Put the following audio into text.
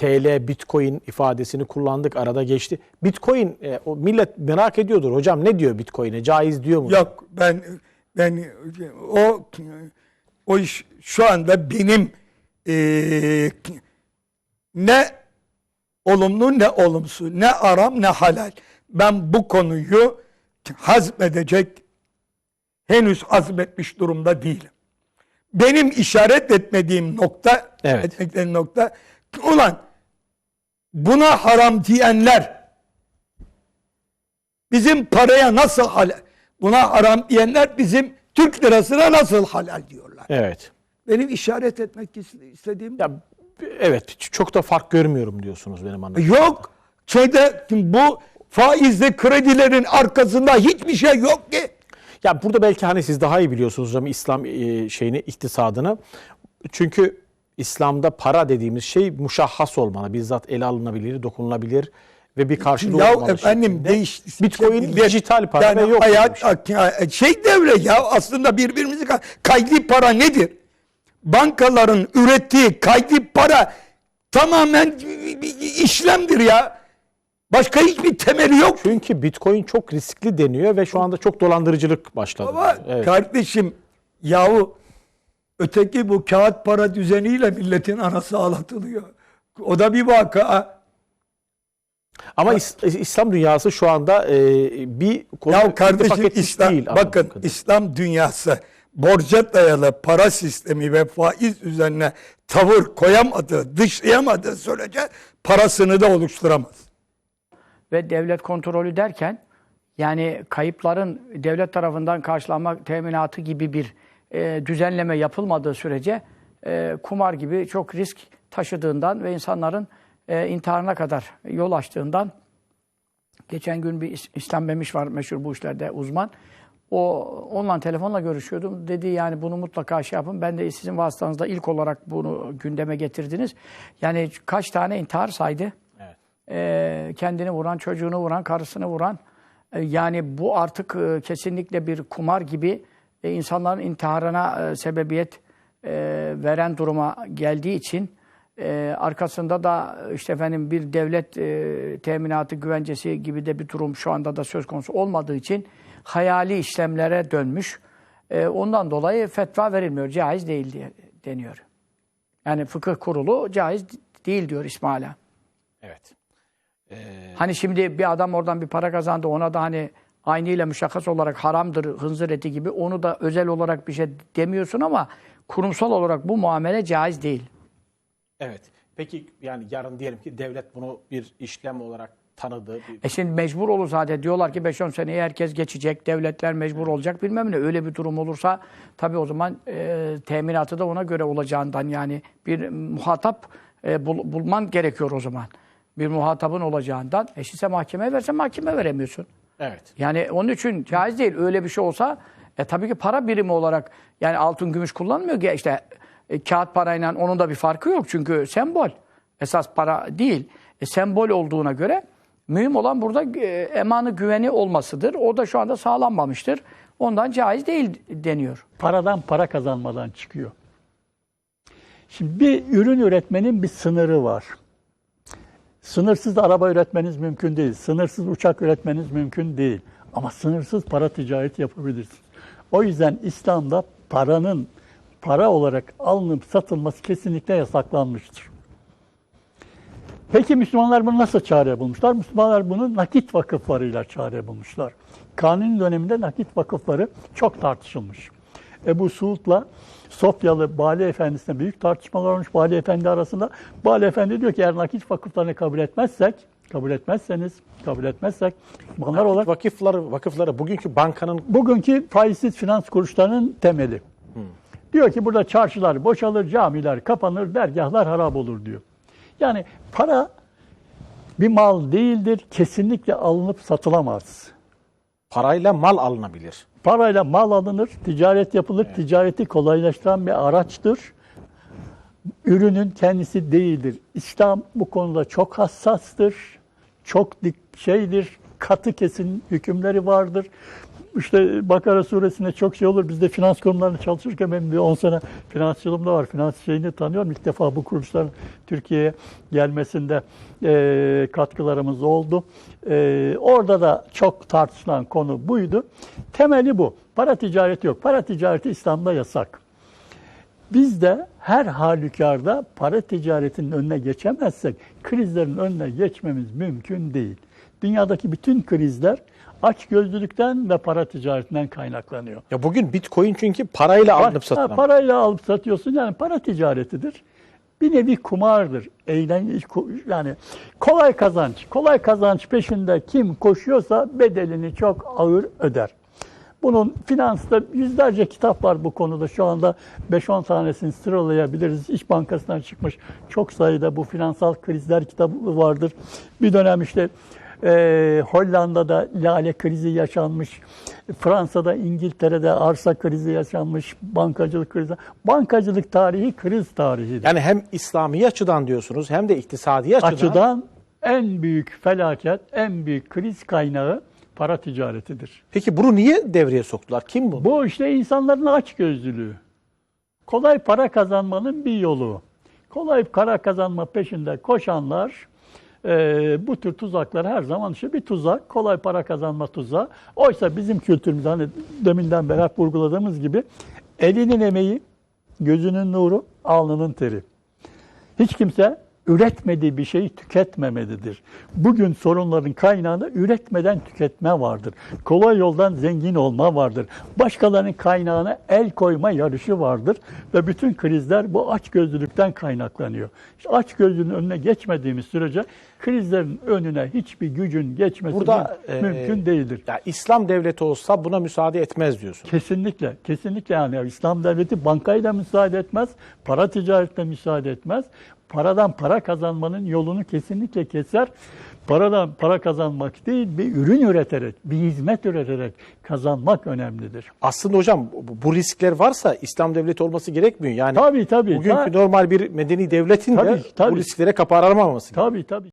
TL, Bitcoin ifadesini kullandık. Arada geçti. Bitcoin e, o millet merak ediyordur. Hocam ne diyor Bitcoin'e? Caiz diyor mu? Yok ben ben o o iş şu anda benim eee, ne olumlu ne olumsuz ne aram ne halal. Ben bu konuyu hazmedecek henüz hazmetmiş durumda değilim. Benim işaret etmediğim nokta Evet. etmediğim nokta ulan buna haram diyenler bizim paraya nasıl halal buna haram diyenler bizim Türk lirasına nasıl halal diyorlar. Evet. Benim işaret etmek istediğim Ya evet çok da fark görmüyorum diyorsunuz benim anladığım. yok. Şeyde bu faizli kredilerin arkasında hiçbir şey yok ki. Ya burada belki hani siz daha iyi biliyorsunuz hocam İslam şeyini, iktisadını. Çünkü İslam'da para dediğimiz şey muşahhas olmalı. Bizzat ele alınabilir, dokunulabilir ve bir karşılığı Ya olmalı. efendim şeklinde. değiş Bitcoin millet- dijital para yani ve yok. hayat demiş. şey devre ya aslında birbirimizi ka- kaydi para nedir? Bankaların ürettiği kaydi para tamamen işlemdir ya. Başka hiçbir temeli yok. Çünkü Bitcoin çok riskli deniyor ve şu anda çok dolandırıcılık başladı. Ama Evet. kardeşim yahu öteki bu kağıt para düzeniyle milletin anası ağlatılıyor. O da bir vaka. Ama İs- İslam dünyası şu anda e, bir konu Ya kardeşim İslam, değil bakın. İslam dünyası borca dayalı para sistemi ve faiz üzerine tavır koyamadığı, dışlayamadığı sürece parasını da oluşturamaz. ve devlet kontrolü derken yani kayıpların devlet tarafından karşılanmak teminatı gibi bir e, düzenleme yapılmadığı sürece e, kumar gibi çok risk taşıdığından ve insanların e, intiharına kadar yol açtığından geçen gün bir İs- İslam Memiş var meşhur bu işlerde uzman. O onunla telefonla görüşüyordum. Dedi yani bunu mutlaka şey yapın. Ben de sizin vasıtanızda ilk olarak bunu gündeme getirdiniz. Yani kaç tane intihar saydı? Evet. e, kendini vuran, çocuğunu vuran, karısını vuran. e, yani bu artık e, kesinlikle bir kumar gibi e, insanların intiharına e, sebebiyet e, veren duruma geldiği için e, arkasında da işte efendim bir devlet e, teminatı güvencesi gibi de bir durum şu anda da söz konusu olmadığı için hayali işlemlere dönmüş. E, ondan dolayı fetva verilmiyor. Caiz değil diye deniyor. Yani fıkıh kurulu caiz değil diyor İsmaila. Evet. Hani şimdi bir adam oradan bir para kazandı ona da hani aynıyla müşakkas olarak haramdır hınzır eti gibi onu da özel olarak bir şey demiyorsun ama kurumsal olarak bu muamele caiz değil. Evet. Peki yani yarın diyelim ki devlet bunu bir işlem olarak tanıdı. Bir- E şimdi mecbur olur zaten diyorlar ki 5-10 seneye herkes geçecek, devletler mecbur olacak bilmem ne. Öyle bir durum olursa tabii o zaman e, teminatı da ona göre olacağından yani bir muhatap e, bul- bulman gerekiyor o zaman. Bir muhatabın olacağından. Eşitse mahkemeye versen mahkeme veremiyorsun. Evet. Yani onun için caiz değil. Öyle bir şey olsa e, tabii ki para birimi olarak yani altın gümüş kullanmıyor ki işte e, kağıt parayla onun da bir farkı yok. Çünkü sembol. Esas para değil. E, sembol olduğuna göre mühim olan burada e, emanı güveni olmasıdır. O da şu anda sağlanmamıştır. Ondan caiz değil deniyor. paradan para kazanmadan çıkıyor. Şimdi bir ürün üretmenin bir sınırı var. Sınırsız araba üretmeniz mümkün değil. Sınırsız uçak üretmeniz mümkün değil. Ama sınırsız para ticareti yapabilirsiniz. O yüzden İslam'da paranın para olarak alınıp satılması kesinlikle yasaklanmıştır. Peki Müslümanlar bunu nasıl çare bulmuşlar? Müslümanlar bunu nakit vakıflarıyla çare bulmuşlar. Kanuni döneminde nakit vakıfları çok tartışılmış. Ebu Suud'la Sofyalı Bali Efendisi'ne büyük tartışmalar olmuş Bali Efendi arasında. Bali Efendi diyor ki eğer nakit vakıflarını kabul etmezsek, kabul etmezseniz, kabul etmezsek bunlar olarak Vakıfları, vakıfları bugünkü bankanın bugünkü faizsiz finans kuruluşlarının temeli. Diyor ki burada çarşılar boşalır, camiler kapanır, dergahlar harap olur diyor. Yani para bir mal değildir, kesinlikle alınıp satılamaz. parayla mal alınabilir. Parayla mal alınır, ticaret yapılır, ticareti kolaylaştıran bir araçtır. Ürünün kendisi değildir. İslam bu konuda çok hassastır, çok dik şeydir, katı kesin hükümleri vardır. İşte Bakara suresinde çok şey olur. Biz de finans kurumlarında çalışırken benim bir 10 sene finansçılığım da var. Finans şeyini tanıyorum. İlk defa bu kuruluşların Türkiye'ye gelmesinde e, katkılarımız oldu. E, orada da çok tartışılan konu buydu. Temeli bu. Para ticareti yok. Para ticareti İslam'da yasak. Biz de her halükarda para ticaretinin önüne geçemezsek krizlerin önüne geçmemiz mümkün değil. Dünyadaki bütün krizler açgözlülükten ve para ticaretinden kaynaklanıyor. Ya bugün Bitcoin çünkü parayla alınıp Ha, satılan. parayla alıp satıyorsun yani para ticaretidir. Bir nevi kumardır. Eğlen, yani kolay kazanç. Kolay kazanç peşinde kim koşuyorsa bedelini çok ağır öder. Bunun finansta yüzlerce kitap var bu konuda. Şu anda 5-10 tanesini sıralayabiliriz. İş Bankası'ndan çıkmış çok sayıda bu finansal krizler kitabı vardır. Bir dönem işte e, Hollanda'da lale krizi yaşanmış. Fransa'da, İngiltere'de arsa krizi yaşanmış. Bankacılık krizi. Bankacılık tarihi kriz tarihidir. Yani hem İslami açıdan diyorsunuz hem de iktisadi açıdan. Açıdan en büyük felaket, en büyük kriz kaynağı para ticaretidir. Peki bunu niye devreye soktular? Kim bu? Bu işte insanların açgözlülüğü. Kolay para kazanmanın bir yolu. Kolay para kazanma peşinde koşanlar e, bu tür tuzaklar her zaman işte bir tuzak. Kolay para kazanma tuzağı. Oysa bizim kültürümüzde hani deminden beri vurguladığımız gibi elinin emeği, gözünün nuru, alnının teri. Hiç kimse üretmediği bir şeyi tüketmemelidir. Bugün sorunların kaynağında üretmeden tüketme vardır. Kolay yoldan zengin olma vardır. Başkalarının kaynağına el koyma yarışı vardır ve bütün krizler bu açgözlülükten kaynaklanıyor. İşte açgözlülüğün önüne geçmediğimiz sürece krizlerin önüne hiçbir gücün geçmesi Burada e, mümkün değildir. Ya İslam devleti olsa buna müsaade etmez diyorsun. Kesinlikle, kesinlikle yani İslam devleti bankayı da müsaade etmez, para ticaretine müsaade etmez. Paradan para kazanmanın yolunu kesinlikle keser. Paradan para kazanmak değil, bir ürün üreterek, bir hizmet üreterek kazanmak önemlidir. Aslında hocam bu- riskler varsa İslam devleti olması gerekmiyor. Yani Tabii tabii. bugünkü Ta- normal bir medeni devletin de Tabii, tabii. bu risklere kapı aramaması. Tabii tabii.